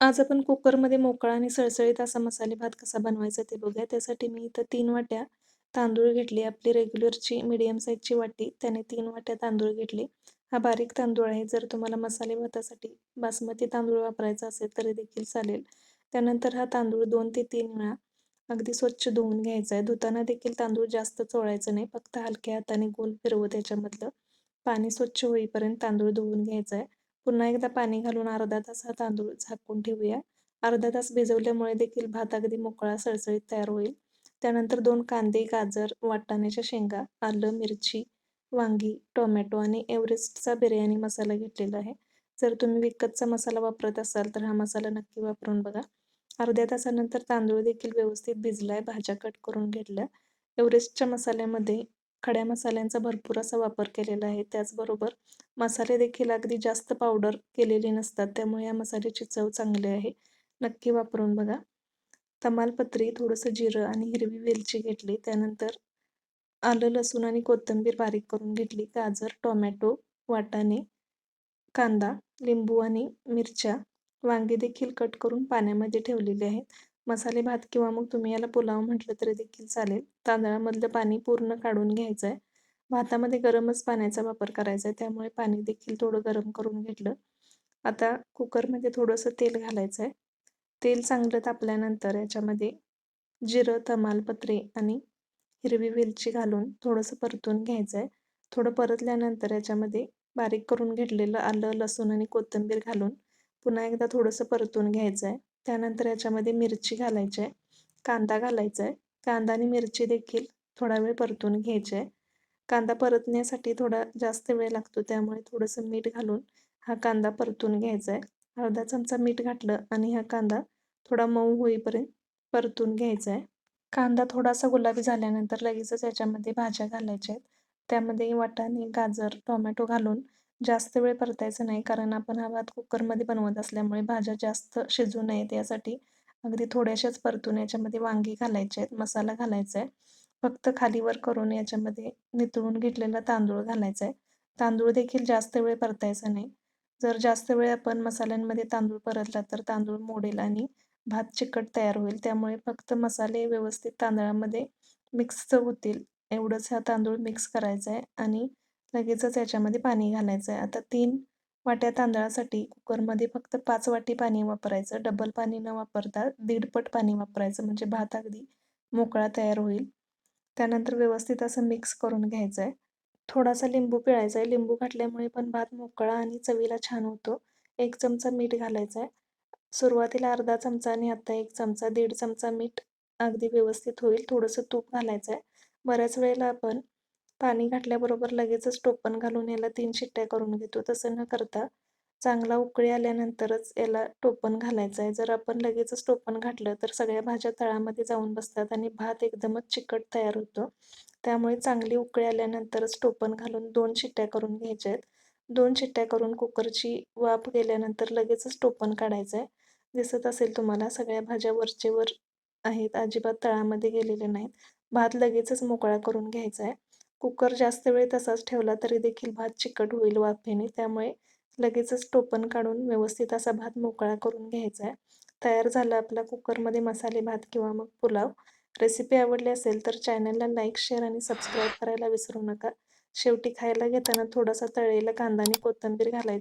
आज आपण कुकरमध्ये मोकळा आणि सळसळीत असा मसाले भात कसा बनवायचा ते बघूया. त्यासाठी मी इथं तीन वाट्या तांदूळ घेतले. आपली रेग्युलरची मिडियम साईजची वाटी त्याने तीन वाट्या तांदूळ घेतले. हा बारीक तांदूळ आहे. जर तुम्हाला मसाले भातासाठी बासमती तांदूळ वापरायचा असेल तरी देखील चालेल. त्यानंतर हा तांदूळ दोन ते तीन वेळा अगदी स्वच्छ धुवून घ्यायचा आहे. धुताना देखील तांदूळ जास्त चोळायचं नाही. फक्त हलक्या हाताने गोल फिरवू त्याच्यामधलं. पाणी स्वच्छ होईपर्यंत तांदूळ धुवून घ्यायचा आहे. पुन्हा एकदा पाणी घालून अर्धा तास हा तांदूळ झाकून ठेवूया. अर्धा तास भिजवल्यामुळे देखील भात अगदी मोकळा सळसळीत तयार होईल. त्यानंतर दोन कांदे गाजर वाटाण्याच्या शेंगा आलं मिरची वांगी टोमॅटो आणि एव्हरेस्टचा बिर्याणी मसाला घेतलेला आहे. जर तुम्ही विकतचा मसाला वापरत असाल तर हा मसाला नक्की वापरून बघा. अर्ध्या तासानंतर तांदूळ देखील व्यवस्थित भिजलाय भाज्या कट करून घेतल्या. एव्हरेस्टच्या मसाल्यामध्ये खड्या मसाल्यांचा भरपूर असा वापर केलेला आहे. त्याचबरोबर मसाले देखील अगदी जास्त पावडर केलेले नसतात. त्यामुळे या मसाल्याची चव चांगली आहे. नक्की वापरून बघा. तमालपत्री थोडंसं जिरं आणि हिरवी वेलची घेतली. त्यानंतर आलं लसूण आणि कोथिंबीर बारीक करून घेतली. गाजर टोमॅटो वाटाणे कांदा लिंबू आणि मिरच्या वांगे देखील कट करून पाण्यामध्ये ठेवलेले आहेत. मसाले भात किंवा मग तुम्ही याला पुलाव म्हटलं तरी देखील चालेल. तांदळामधलं पाणी पूर्ण काढून घ्यायचं आहे भातामध्ये गरमच पाण्याचा वापर करायचा आहे त्यामुळे पाणी देखील थोडं गरम करून घेतलं. आता कुकरमध्ये थोडंसं तेल घालायचं आहे तेल चांगलं तापल्यानंतर याच्यामध्ये जिरं तमालपत्रे आणि हिरवी वेलची घालून थोडंसं परतून घ्यायचं आहे थोडं परतल्यानंतर याच्यामध्ये बारीक करून घेतलेलं आलं लसूण आणि कोथिंबीर घालून पुन्हा एकदा थोडंसं परतून घ्यायचं आहे त्यानंतर याच्यामध्ये मिरची घालायची आहे कांदा घालायचा आहे. कांदा आणि मिरची देखील थोडा वेळ परतून घ्यायची आहे. कांदा परतण्यासाठी थोडा जास्त वेळ लागतो त्यामुळे थोडंसं मीठ घालून हा कांदा परतून घ्यायचा आहे. अर्धा चमचा मीठ घातलं आणि हा कांदा थोडा मऊ होईपर्यंत परतून घ्यायचा आहे. कांदा थोडासा गुलाबी झाल्यानंतर लगेचच याच्यामध्ये भाज्या घालायच्या आहेत. त्यामध्ये वाटाणे गाजर टोमॅटो घालून जास्त वेळ परतायचं नाही. कारण आपण हा भात कुकरमध्ये बनवत असल्यामुळे भाज्या जास्त शिजू नयेत यासाठी. अगदी थोड्याशाच परतून याच्यामध्ये वांगी घालायचे आहेत मसाला घालायचा आहे फक्त खालीवर करून याच्यामध्ये नितळून घेतलेला तांदूळ घालायचा आहे तांदूळ देखील जास्त वेळ परतायचा नाही. जर जास्त वेळ आपण मसाल्यांमध्ये तांदूळ परतला तर तांदूळ मोडेल आणि भात चिकट तयार होईल. त्यामुळे फक्त मसाले व्यवस्थित तांदळामध्ये मिक्स होतील. एवढंच हा तांदूळ मिक्स करायचा आहे आणि लगेचच याच्यामध्ये पाणी घालायचं आहे आता तीन वाट्या तांदळासाठी कुकरमध्ये फक्त पाच वाटी पाणी वापरायचं. डबल पाणी न वापरता दीडपट पाणी वापरायचं. म्हणजे भात अगदी मोकळा तयार होईल. त्यानंतर व्यवस्थित असं मिक्स करून घ्यायचं आहे थोडासा लिंबू पिळायचा आहे लिंबू घातल्यामुळे पण भात मोकळा आणि चवीला छान होतो. एक चमचा मीठ घालायचा आहे सुरुवातीला अर्धा चमचा आणि आता एक चमचा दीड चमचा मीठ अगदी व्यवस्थित होईल. थोडंसं तूप घालायचं आहे बऱ्याच वेळेला आपण पाणी घातल्याबरोबर लगेचच टोपण घालून याला तीन शिट्ट्या करून घेतो. तसं न करता चांगला उकळी आल्यानंतरच याला टोपण घालायचं आहे. जर आपण लगेचच टोपण घातलं तर सगळ्या भाज्या तळामध्ये जाऊन बसतात आणि भात एकदमच चिकट तयार होतो. त्यामुळे चांगली उकळी आल्यानंतरच टोपण घालून दोन शिट्ट्या करून घ्यायच्या आहेत. दोन शिट्ट्या करून कुकरची वाफ गेल्यानंतर लगेचच टोपण काढायचं आहे. दिसत असेल तुम्हाला सगळ्या भाज्या वरचेवर आहेत अजिबात तळामध्ये गेलेले नाहीत. भात लगेचच मोकळा करून घ्यायचा आहे. कुकर जास्त वेळ तसाच ठेवला तरी देखील भात चिकट होईल वाफेने. त्यामुळे लगेचच टोपण काढून व्यवस्थित असा भात मोकळा करून घ्यायचा आहे तयार झाला आपला कुकरमध्ये मसाले भात किंवा मग पुलाव. रेसिपी आवडली असेल तर चॅनलला लाईक शेअर आणि सबस्क्राईब करायला विसरू नका. शेवटी खायला घेताना थोडासा तळलेला कांदा आणि कोथिंबीर आहे